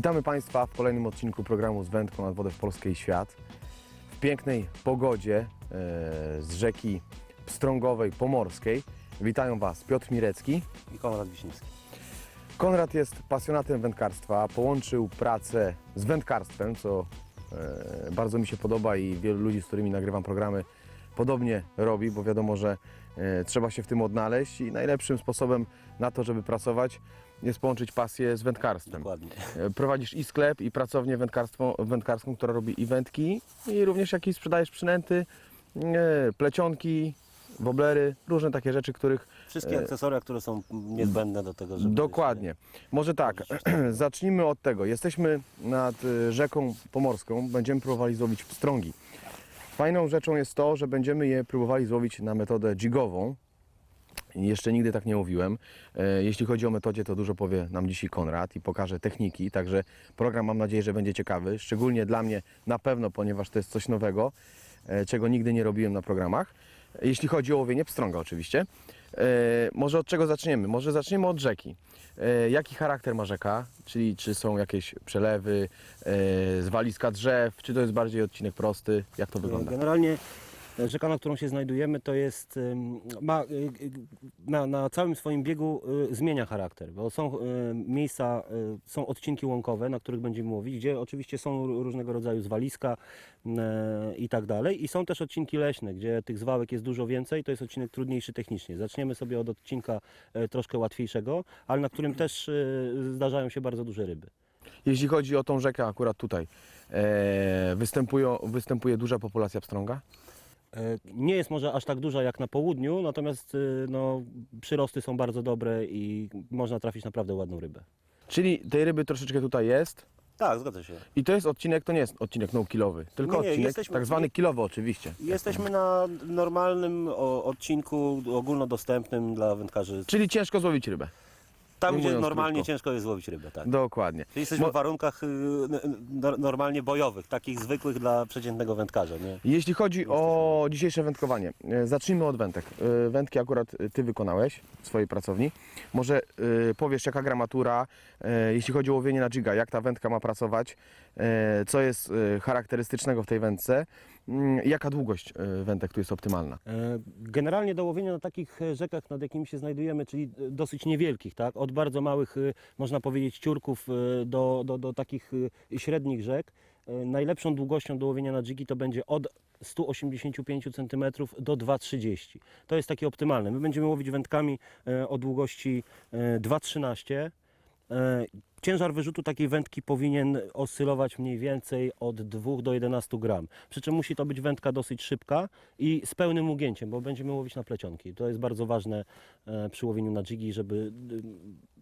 Witamy Państwa w kolejnym odcinku programu z wędką nad wodę w Polskę i świat. W pięknej pogodzie e, z rzeki Pstrągowej Pomorskiej witają Was Piotr Mirecki. i Konrad Wiśniewski. Konrad jest pasjonatem wędkarstwa, połączył pracę z wędkarstwem, co e, bardzo mi się podoba i wielu ludzi, z którymi nagrywam programy, podobnie robi, bo wiadomo, że e, trzeba się w tym odnaleźć i najlepszym sposobem na to, żeby pracować, jest połączyć pasję z wędkarstwem. Dokładnie. E, Prowadzisz i sklep, i pracownię wędkarską, która robi i wędki, i również jakieś sprzedajesz przynęty, e, plecionki, woblery, różne takie rzeczy, których Wszystkie akcesoria, które są niezbędne do tego, żeby... Dokładnie. Może tak, zacznijmy od tego. Jesteśmy nad y, rzeką Pomorską, będziemy próbowali złowić pstrągi. Fajną rzeczą jest to, że będziemy je próbowali złowić na metodę jigową. Jeszcze nigdy tak nie mówiłem. E, Jeśli chodzi o metodzie, to dużo powie nam dzisiaj Konrad i pokaże techniki, także program mam nadzieję, że będzie ciekawy, szczególnie dla mnie na pewno, ponieważ to jest coś nowego, e, czego nigdy nie robiłem na programach. Jeśli chodzi o łowienie pstrąga oczywiście. E, Może od czego zaczniemy? Może zaczniemy od rzeki. Jaki charakter ma rzeka? Czyli czy są jakieś przelewy, zwaliska drzew, czy to jest bardziej odcinek prosty? Jak to wygląda? Generalnie rzeka, na którą się znajdujemy, to jest, ma, y, y, na, na całym swoim biegu y, zmienia charakter, bo są miejsca, są odcinki łąkowe, na których będziemy łowić, gdzie oczywiście są ró- różnego rodzaju zwaliska i tak dalej i są też odcinki leśne, gdzie tych zwałek jest dużo więcej, to jest odcinek trudniejszy technicznie. Zaczniemy sobie od odcinka y, troszkę łatwiejszego, ale na którym też zdarzają się bardzo duże ryby. Jeśli chodzi o tą rzekę akurat tutaj, e, występują, występuje duża populacja pstrąga? E, Nie jest może aż tak duża jak na południu, natomiast y, no, przyrosty są bardzo dobre i można trafić naprawdę ładną rybę. Czyli tej ryby troszeczkę tutaj jest Tak, zgadza się. i to jest odcinek, to nie jest odcinek no-kilowy, tylko Nie, nie, odcinek jesteśmy- tak zwany kilowy oczywiście. Jesteśmy na normalnym o, odcinku ogólnodostępnym dla wędkarzy. Czyli ciężko złowić rybę. Tam, gdzie mówiąc normalnie krótko. ciężko jest złowić rybę, tak. Dokładnie. Czyli jesteśmy Mo- w warunkach y, normalnie bojowych, takich zwykłych dla przeciętnego wędkarza, nie? Jeśli chodzi o dzisiejsze wędkowanie, e, zacznijmy od wędek. E, Wędki akurat e, Ty wykonałeś w swojej pracowni. Może e, powiesz, jaka gramatura, e, jeśli chodzi o łowienie na jiga, jak ta wędka ma pracować, e, co jest e, charakterystycznego w tej wędce, jaka długość e, wędek tu jest optymalna. E, Generalnie do łowienia na takich e, rzekach, nad jakimi się znajdujemy, czyli dosyć niewielkich, tak? od bardzo małych, można powiedzieć, ciurków do, do, do takich średnich rzek, najlepszą długością do łowienia na dziki to będzie od 185 cm do 2,30 To jest takie optymalne. My będziemy łowić wędkami o długości e, 2,13 E, Ciężar wyrzutu takiej wędki powinien oscylować mniej więcej od 2 do 11 gram. Przy czym musi to być wędka dosyć szybka i z pełnym ugięciem, bo będziemy łowić na plecionki. To jest bardzo ważne e, przy łowieniu na jigi, żeby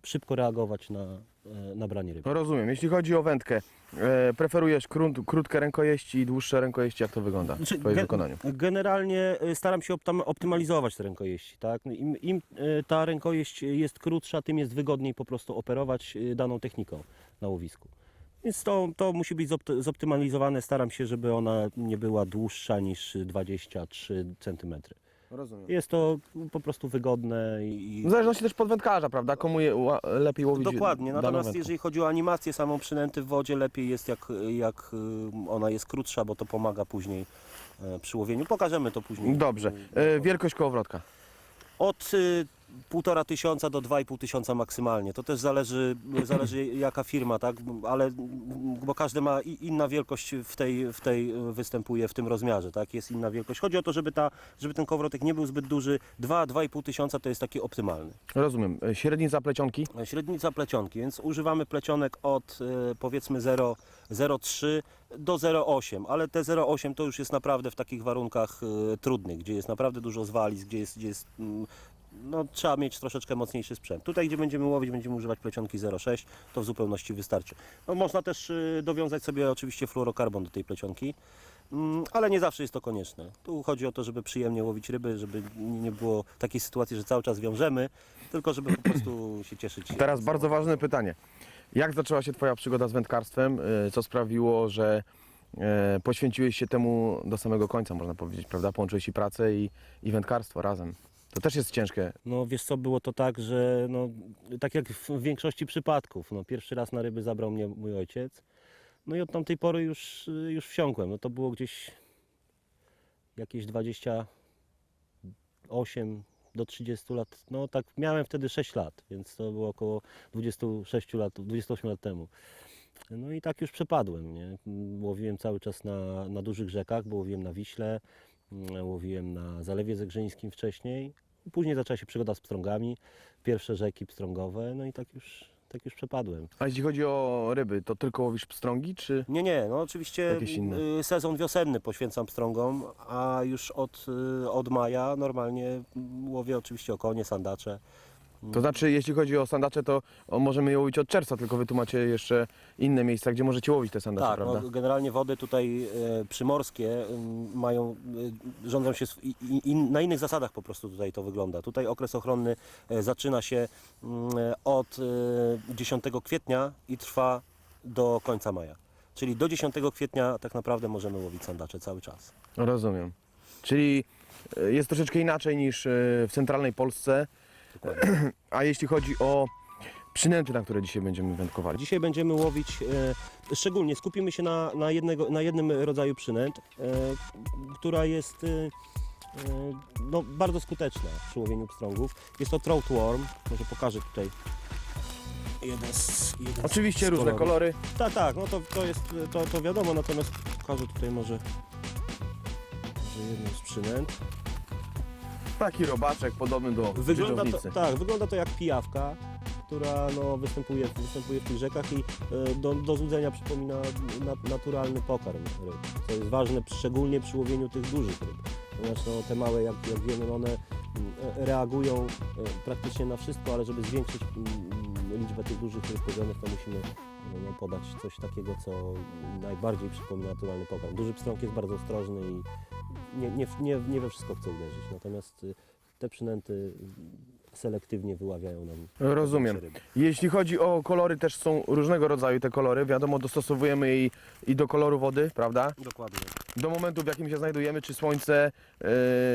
szybko reagować na, e, na branie ryby. No rozumiem, jeśli chodzi o wędkę, e, preferujesz kró, krótkie rękojeści i dłuższe rękojeści, jak to wygląda w Znaczy, Twoim ge- wykonaniu? Generalnie y, staram się optam- optymalizować te rękojeści. Tak? Im, Im y, ta rękojeść jest krótsza, tym jest wygodniej po prostu operować daną techniką na łowisku. Więc to, to musi być zopt- zoptymalizowane. Staram się, żeby ona nie była dłuższa niż 23 cm. Rozumiem. Jest to po prostu wygodne i. W zależności też pod wędkarza, prawda? Komu je ła- lepiej łowić Dokładnie, daną natomiast wędką. jeżeli chodzi o animację samą przynęty w wodzie, lepiej jest jak, jak y, ona jest krótsza, bo to pomaga później e, przy łowieniu. Pokażemy to później. Dobrze. E, wielkość kołowrotka. Od y, półtora tysiąca do 2,5 tysiąca maksymalnie. To też zależy, zależy jaka firma, tak? Ale bo każdy ma i- inna wielkość w tej, w tej występuje w tym rozmiarze, tak? Jest inna wielkość. Chodzi o to, żeby, ta, żeby ten kołowrotek nie był zbyt duży. 2-2,5 tysiąca to jest taki optymalny. Rozumiem. E, Średnica plecionki. Średnica plecionki, więc używamy plecionek od y, powiedzmy 0 0,3 do 0,8, ale te 0,8 to już jest naprawdę w takich warunkach y, trudnych, gdzie jest naprawdę dużo zwalisk, gdzie jest, gdzie jest mm, no, trzeba mieć troszeczkę mocniejszy sprzęt. Tutaj, gdzie będziemy łowić, będziemy używać plecionki 0,6, to w zupełności wystarczy. No, można też y, dowiązać sobie oczywiście fluorokarbon do tej plecionki, mm, ale nie zawsze jest to konieczne. Tu chodzi o to, żeby przyjemnie łowić ryby, żeby nie było takiej sytuacji, że cały czas wiążemy, tylko żeby po prostu się cieszyć. Teraz bardzo ważne pytanie. Jak zaczęła się Twoja przygoda z wędkarstwem? E, Co sprawiło, że e, poświęciłeś się temu do samego końca, można powiedzieć, prawda? Połączyłeś i pracę i, i wędkarstwo razem. To też jest ciężkie. No wiesz co, było to tak, że no, tak jak w większości przypadków, no, pierwszy raz na ryby zabrał mnie mój ojciec, no i od tamtej pory już, już wsiąkłem. No to było gdzieś jakieś 28 do 30 lat, no tak miałem wtedy 6 lat, więc to było około 26 lat, 28 lat temu. No i tak już przepadłem, nie? Łowiłem cały czas na, na dużych rzekach, bo łowiłem na Wiśle, łowiłem na Zalewie Zegrzyńskim wcześniej. Później zaczęła się przygoda z pstrągami, pierwsze rzeki pstrągowe, no i tak już, tak już przepadłem. A jeśli chodzi o ryby, to tylko łowisz pstrągi, czy... Nie, nie, no oczywiście Jakieś inne? y, sezon wiosenny poświęcam pstrągom, a już od, y, od maja normalnie łowię oczywiście okonie, sandacze. To znaczy, jeśli chodzi o sandacze, to o, możemy je łowić od czerwca, tylko wy tu macie jeszcze inne miejsca, gdzie możecie łowić te sandacze, Tak, prawda? no, generalnie wody tutaj e, przymorskie m, mają, e, rządzą się sw- i, i, i na innych zasadach po prostu tutaj to wygląda. Tutaj okres ochronny e, zaczyna się mm, e, od e, 10 kwietnia i trwa do końca maja. Czyli do 10 kwietnia tak naprawdę możemy łowić sandacze cały czas. Rozumiem. Czyli e, jest troszeczkę inaczej niż e, w centralnej Polsce. Dokładnie. A jeśli chodzi o przynęty, na które dzisiaj będziemy wędkowali. Dzisiaj będziemy łowić, e, szczególnie skupimy się na, na, jednego, na jednym rodzaju przynęt, e, która jest e, e, no, bardzo skuteczna przy łowieniu pstrągów. Jest to trout worm, może pokażę tutaj jeden z jeden Oczywiście z różne kolory. Tak, tak, no to, to jest to, to wiadomo, natomiast pokażę tutaj może, może jedną z przynęt. Taki robaczek podobny do Wygląda to, tak, wygląda to jak pijawka, która no, występuje, występuje w tych rzekach i e, do, do złudzenia przypomina na, naturalny pokarm ryb, co jest ważne szczególnie przy łowieniu tych dużych ryb, ponieważ no, te małe, jak, jak wiemy, no, one mm, e, reagują e, praktycznie na wszystko, ale żeby zwiększyć mm, liczbę tych dużych ryb pożarnych, to musimy no, podać coś takiego, co najbardziej przypomina naturalny pokarm. Duży pstrąg jest bardzo ostrożny i nie, nie, nie, nie we wszystko chce uderzyć, natomiast y, te przynęty selektywnie wyławiają nam Rozumiem. ryby. Jeśli chodzi o kolory, też są różnego rodzaju te kolory. Wiadomo, dostosowujemy je i, i do koloru wody, prawda? Dokładnie. Do momentu, w jakim się znajdujemy, czy słońce, yy,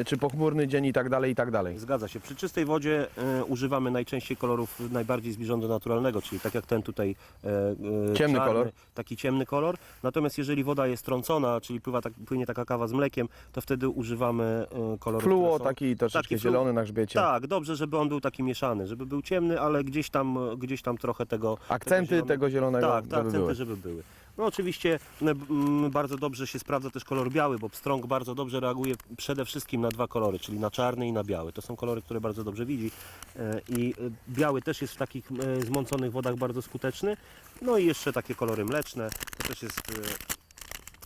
czy pochmurny dzień i tak dalej, i tak dalej. Zgadza się. Przy czystej wodzie e, używamy najczęściej kolorów najbardziej zbliżonych do naturalnego, czyli tak jak ten tutaj e, Ciemny czarny, kolor. Taki ciemny kolor. Natomiast jeżeli woda jest trącona, czyli pływa tak, płynie taka kawa z mlekiem, to wtedy używamy e, kolorów, Fluo które są... taki troszeczkę Taki flu- zielony na grzbiecie. Tak, dobrze, żeby on był taki mieszany, żeby był ciemny, ale gdzieś tam, gdzieś tam trochę tego... Akcenty tego zielonego, Tak, te żeby akcenty, były. żeby były. No oczywiście m, bardzo dobrze się sprawdza też kolor biały, bo pstrąg bardzo dobrze reaguje przede wszystkim na dwa kolory, czyli na czarny i na biały. To są kolory, które bardzo dobrze widzi E, i e, biały też jest w takich e, zmąconych wodach bardzo skuteczny. No i jeszcze takie kolory mleczne, to też jest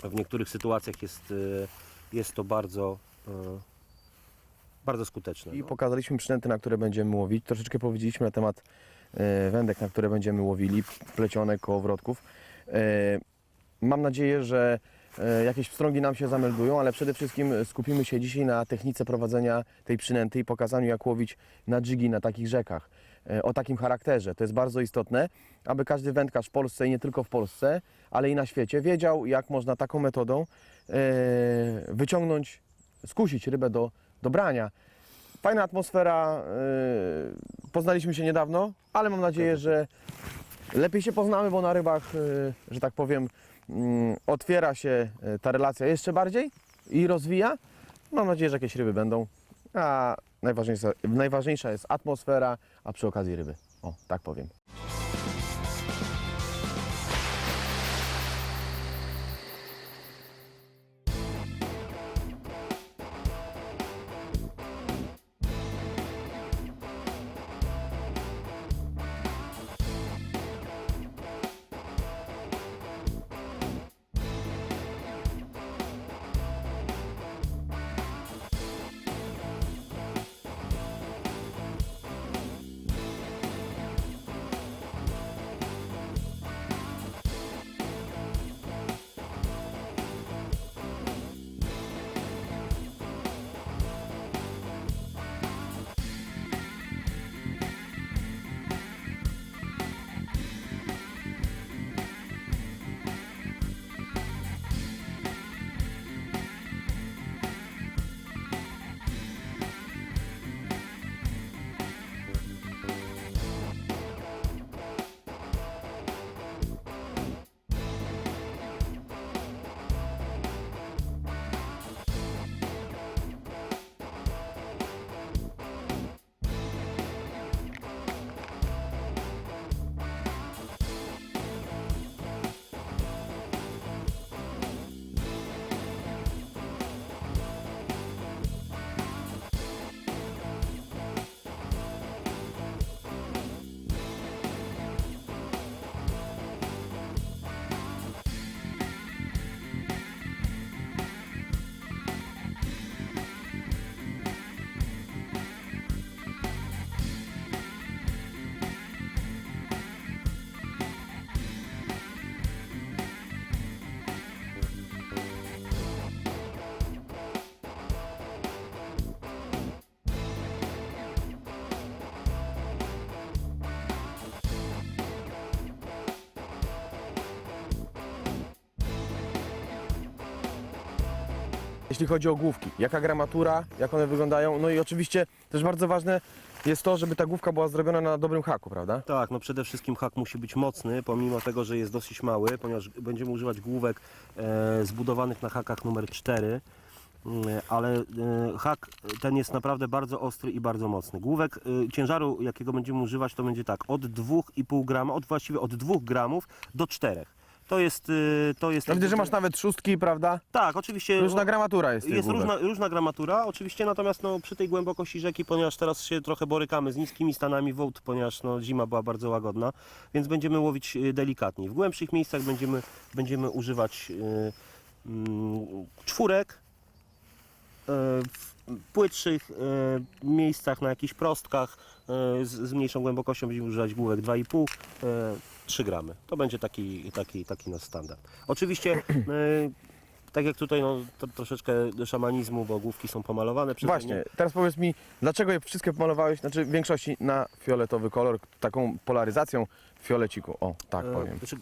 e, w niektórych sytuacjach jest, e, jest to bardzo, e, bardzo skuteczne. I no. pokazaliśmy przynęty, na które będziemy łowić. Troszeczkę powiedzieliśmy na temat e, wędek, na które będziemy łowili, plecionek, kołowrotków. E, mam nadzieję, że e, jakieś pstrągi nam się zameldują, ale przede wszystkim skupimy się dzisiaj na technice prowadzenia tej przynęty i pokazaniu, jak łowić na dżygi na takich rzekach. O takim charakterze. To jest bardzo istotne, aby każdy wędkarz w Polsce i nie tylko w Polsce, ale i na świecie wiedział, jak można taką metodą wyciągnąć, skusić rybę do, do brania. Fajna atmosfera. yy, Poznaliśmy się niedawno, ale mam nadzieję, że lepiej się poznamy, bo na rybach, yy, że tak powiem, mm, otwiera się yy, ta relacja jeszcze bardziej i rozwija. Mam nadzieję, że jakieś ryby będą. A najważniejsza, najważniejsza jest atmosfera, a przy okazji ryby. O, tak powiem. Jeśli chodzi o główki. Jaka gramatura, jak one wyglądają. No i oczywiście też bardzo ważne jest to, żeby ta główka była zrobiona na dobrym haku, prawda? Tak, no przede wszystkim hak musi być mocny, pomimo tego, że jest dosyć mały, ponieważ będziemy używać główek e, zbudowanych na hakach numer 4. Mm, Ale e, hak ten jest naprawdę bardzo ostry i bardzo mocny. Główek e, ciężaru, jakiego będziemy używać, to będzie tak, od 2,5 grama, od właściwie od 2 gramów do 4. To jest, to jest. Ja widzę, że masz nawet szóstki, prawda? Tak, oczywiście. Różna gramatura jest Jest różna, różna gramatura, oczywiście, natomiast no, przy tej głębokości rzeki, ponieważ teraz się trochę borykamy z niskimi stanami wód, ponieważ no, zima była bardzo łagodna, więc będziemy łowić y, delikatniej. W głębszych miejscach będziemy, będziemy używać y, mm, czwórek, y, w płytszych y, miejscach, na jakichś prostkach y, z, z mniejszą głębokością będziemy używać główek 2,5 y, 3 gramy. To będzie taki, taki, taki nasz standard. Oczywiście y, tak jak tutaj, no, to troszeczkę szamanizmu, bo główki są pomalowane przeze Właśnie, mnie. teraz powiedz mi, dlaczego je wszystkie pomalowałeś, znaczy w większości na fioletowy kolor, taką polaryzacją fioleciku. O, tak E, powiem. Znaczy,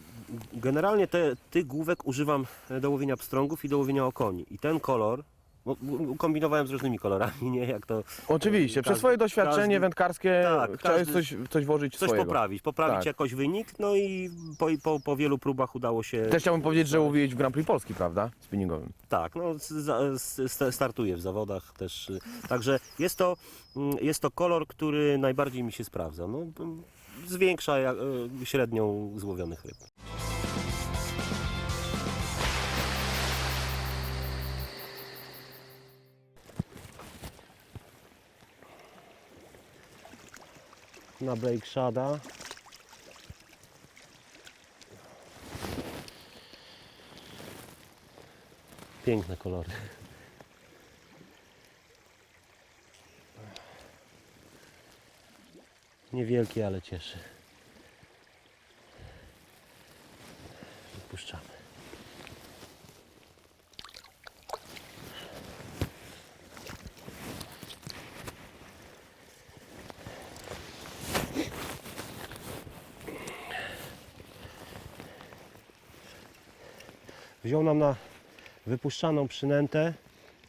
generalnie te, tych główek używam do łowienia pstrągów i do łowienia okoni. I ten kolor, bo kombinowałem z różnymi kolorami, nie? Jak to Oczywiście, przez każdy- swoje doświadczenie każdy- wędkarskie Tak, chciałeś każdy- coś, coś włożyć coś swojego. poprawić, poprawić Tak. jakoś wynik, no i po, po, po wielu próbach udało się... Też chciałbym powiedzieć, że łowiłeś w Grand Prix Polski, prawda? Spinningowym. Tak, no z- za- z- startuję w zawodach też. y, Także jest to, mm, jest to kolor, który najbardziej mi się sprawdza. No, mm, zwiększa ja- y, średnią złowionych ryb. Na break shada. Piękne kolory. Niewielkie, ale cieszy. Wypuszczamy. Wziął nam na wypuszczaną przynętę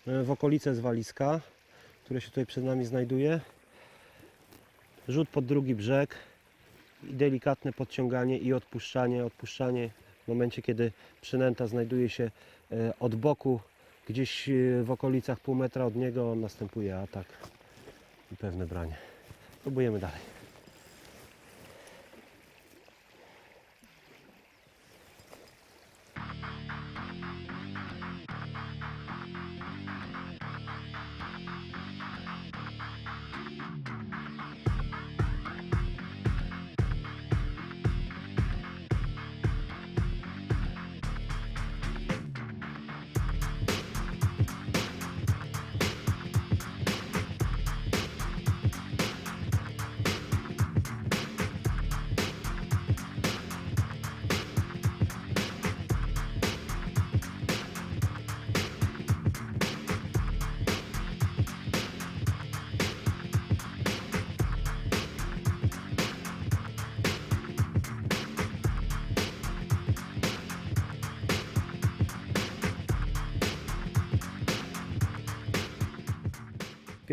e, w okolice zwaliska, które się tutaj przed nami znajduje. Rzut pod drugi brzeg i delikatne podciąganie i odpuszczanie. Odpuszczanie w momencie, kiedy przynęta znajduje się e, od boku, gdzieś e, w okolicach pół metra od niego, następuje atak i pewne branie. Próbujemy dalej.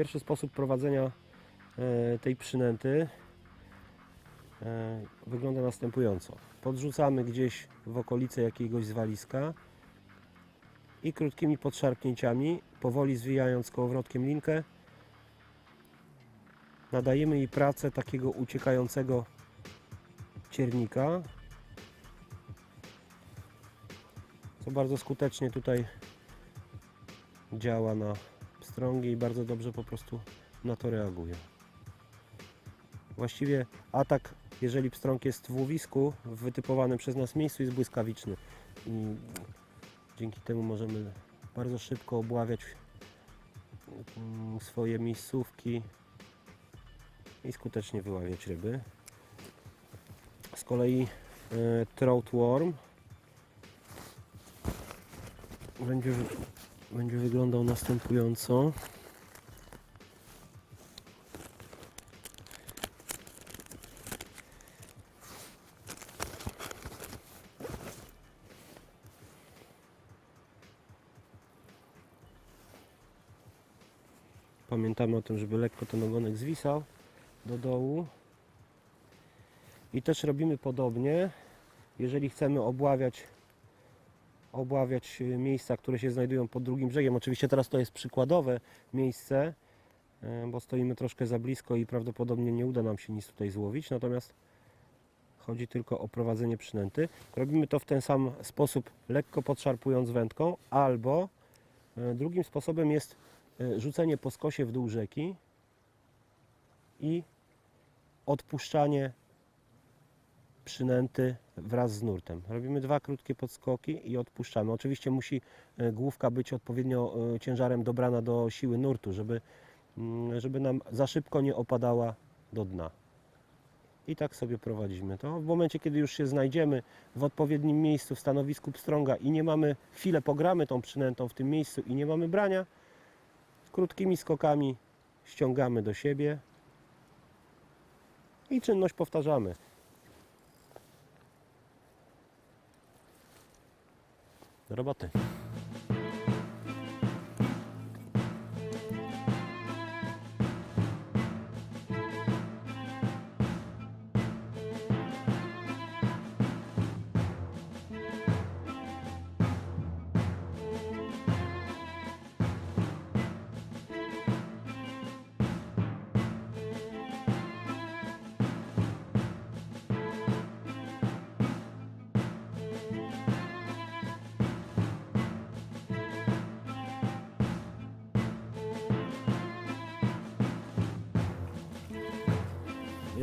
Pierwszy sposób prowadzenia e, tej przynęty e, wygląda następująco. Podrzucamy gdzieś w okolice jakiegoś zwaliska i krótkimi podszarpnięciami, powoli zwijając kołowrotkiem linkę, nadajemy jej pracę takiego uciekającego ciernika, co bardzo skutecznie tutaj działa na pstrągi i bardzo dobrze po prostu na to reaguje. Właściwie atak, jeżeli pstrąg jest w łowisku, w wytypowanym przez nas miejscu jest błyskawiczny i dzięki temu możemy bardzo szybko obławiać mm, swoje miejscówki i skutecznie wyławiać ryby. Z kolei e, trout worm będzie, będzie wyglądał następująco. Pamiętamy o tym, żeby lekko ten ogonek zwisał do dołu. I też robimy podobnie, jeżeli chcemy obławiać, obławiać y, miejsca, które się znajdują pod drugim brzegiem. Oczywiście teraz to jest przykładowe miejsce, y, bo stoimy troszkę za blisko i prawdopodobnie nie uda nam się nic tutaj złowić. Natomiast chodzi tylko o prowadzenie przynęty. Robimy to w ten sam sposób, lekko podszarpując wędką, albo y, drugim sposobem jest rzucenie po skosie w dół rzeki i odpuszczanie przynęty wraz z nurtem. Robimy dwa krótkie podskoki i odpuszczamy. Oczywiście musi e, główka być odpowiednio e, ciężarem dobrana do siły nurtu, żeby, mm, żeby nam za szybko nie opadała do dna. I tak sobie prowadzimy to. W momencie, kiedy już się znajdziemy w odpowiednim miejscu, w stanowisku pstrąga i nie mamy, chwilę pogramy tą przynętą w tym miejscu i nie mamy brania, krótkimi skokami ściągamy do siebie i czynność powtarzamy. Do roboty.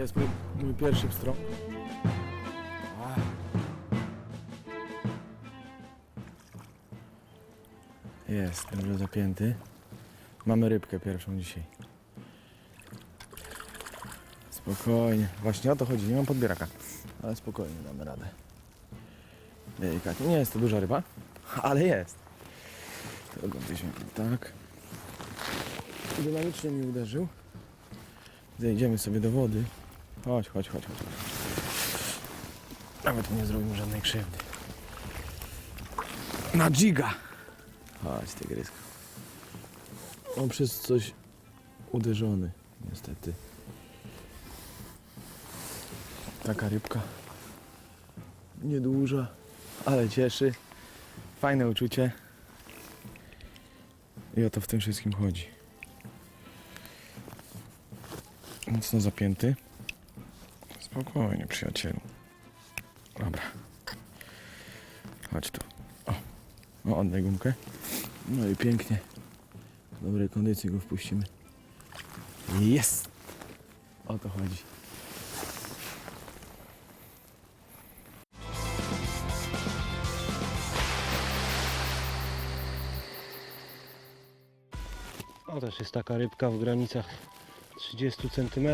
Jest mój, mój pierwszy pstrąg. Jest, dobrze zapięty. Mamy rybkę pierwszą dzisiaj. Spokojnie. Właśnie o to chodzi, nie mam podbieraka. Ale spokojnie damy radę. Delikatnie. Nie jest to duża ryba, ale jest. Weźmiemy tak. Dynamicznie mi uderzył. Zejdziemy sobie do wody. Chodź, chodź, chodź, chodź. Nawet nie zrobił żadnej krzywdy. Na giga! Chodź, tygrysko. On przez coś uderzony, niestety. Taka rybka. Nieduża, ale cieszy. Fajne uczucie. I o to w tym wszystkim chodzi. Mocno zapięty. Spokojnie, przyjacielu. Dobra. Chodź tu. O, o oddaj gumkę. No i pięknie. W dobrej kondycji go wpuścimy. Jest! O to chodzi. To też jest taka rybka w granicach 30 cm.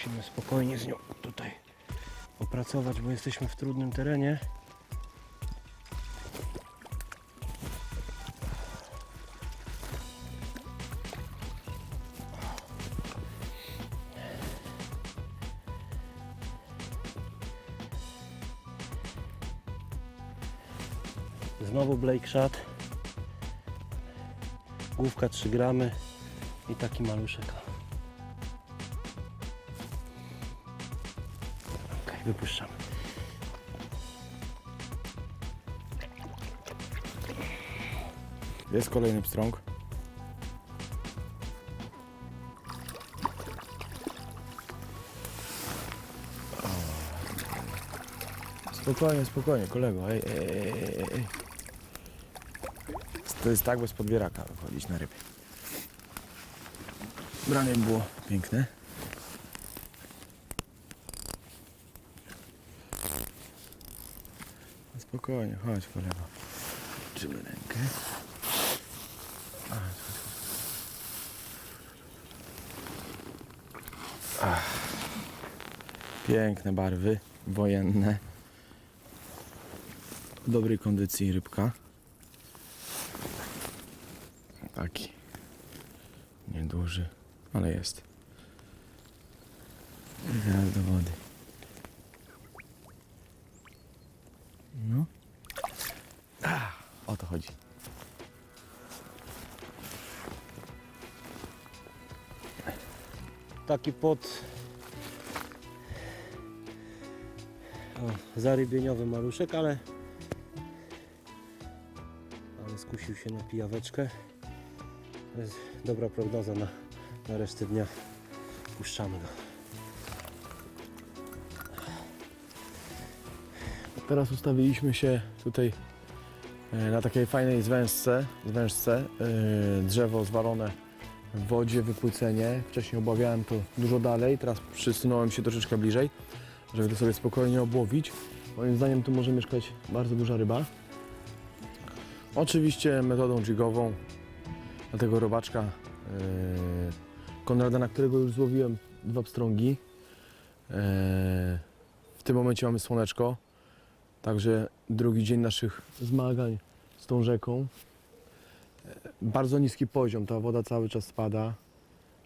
Musimy spokojnie z nią tutaj popracować, bo jesteśmy w trudnym terenie. Znowu Blake Shot. Główka 3 gramy i taki maluszek. Ok, wypuszczamy. Jest kolejny pstrąg. Spokojnie, spokojnie, kolego. Ej, ej, ej, ej, ej. To jest tak bez podbieraka wychodzić na ryby. Branie było piękne. Spokojnie, chodź kolego. Trzymy rękę. Piękne barwy, wojenne. W dobrej kondycji rybka. Taki. Nieduży, ale jest. I do wody. No. Ach, o to chodzi. Taki pod o, zarybieniowy maluszek, ale ale skusił się na pijaweczkę. To jest dobra prognoza na, na resztę dnia. Puszczamy go. Teraz ustawiliśmy się tutaj e, na takiej fajnej zwężce, zwężce e, drzewo zwalone w wodzie, wypłycenie. Wcześniej obawiałem to dużo dalej, teraz przysunąłem się troszeczkę bliżej, żeby to sobie spokojnie obłowić. Moim zdaniem tu może mieszkać bardzo duża ryba. Oczywiście metodą jigową na tego robaczka e, Konrada, na którego już złowiłem dwa pstrągi. W tym momencie mamy słoneczko. Także drugi dzień naszych zmagań z tą rzeką. E, Bardzo niski poziom, ta woda cały czas spada.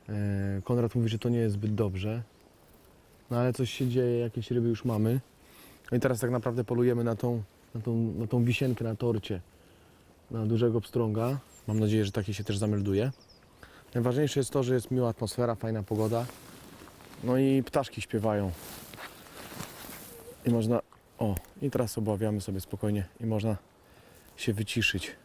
E, Konrad mówi, że to nie jest zbyt dobrze. No ale coś się dzieje, jakieś ryby już mamy. No i teraz tak naprawdę polujemy na tą, na tą, na tą wisienkę na torcie, na dużego pstrąga. Mam nadzieję, że taki się też zamelduje. Najważniejsze jest to, że jest miła atmosfera, fajna pogoda. No i ptaszki śpiewają. I można o, i teraz obawiamy sobie spokojnie i można się wyciszyć.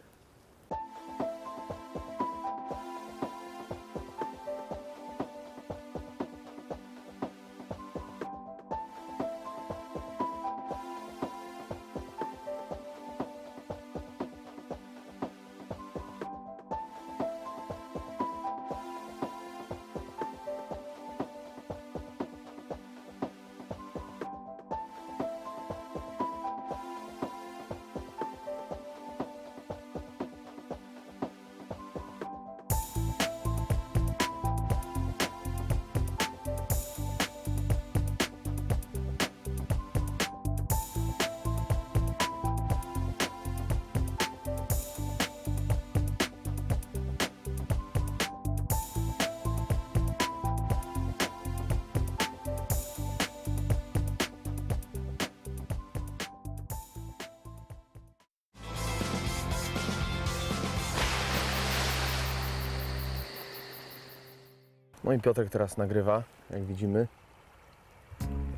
No i Piotrek teraz nagrywa, jak widzimy,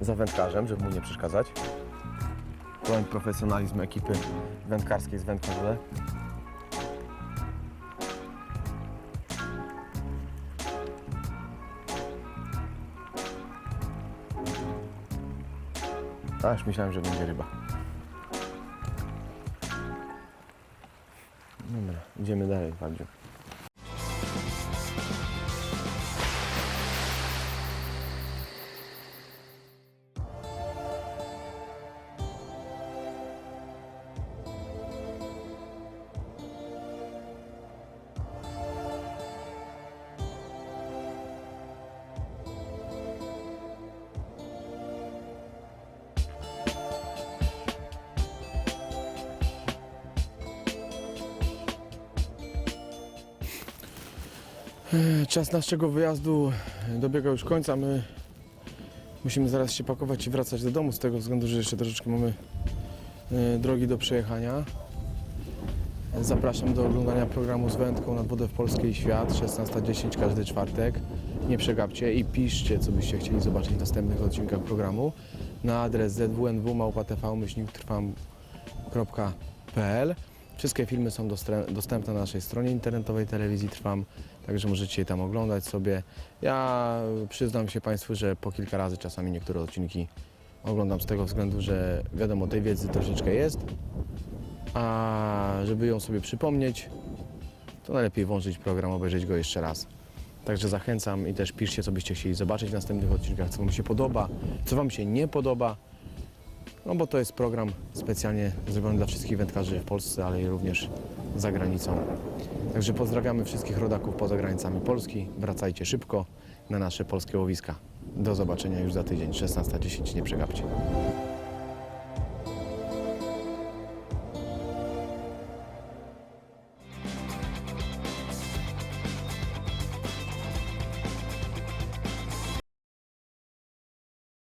za wędkarzem, żeby mu nie przeszkadzać. Pełen profesjonalizm ekipy wędkarskiej z Wędkarze. Aż myślałem, że będzie ryba. Dobra, idziemy dalej, Wadziu. Czas naszego wyjazdu dobiega już końca. My musimy zaraz się pakować i wracać do domu z tego względu, że jeszcze troszeczkę mamy e, drogi do przejechania. Zapraszam do oglądania programu z wędką nad wodę w Polskie i świat 16.10 każdy czwartek. Nie przegapcie i piszcie, co byście chcieli zobaczyć w następnych odcinkach programu na adres zwmv.tvmyślniktrwam.pl Wszystkie filmy są dostępne na naszej stronie internetowej telewizji Trwam, także możecie je tam oglądać sobie. Ja przyznam się Państwu, że po kilka razy czasami niektóre odcinki oglądam z tego względu, że wiadomo, tej wiedzy troszeczkę jest, a żeby ją sobie przypomnieć, to najlepiej włączyć program, obejrzeć go jeszcze raz. Także zachęcam i też piszcie, co byście chcieli zobaczyć w następnych odcinkach, co Wam się podoba, co Wam się nie podoba. No bo to jest program specjalnie zrobiony dla wszystkich wędkarzy w Polsce, ale i również za granicą. Także pozdrawiamy wszystkich rodaków poza granicami Polski. Wracajcie szybko na nasze polskie łowiska. Do zobaczenia już za tydzień, 16.10, nie przegapcie.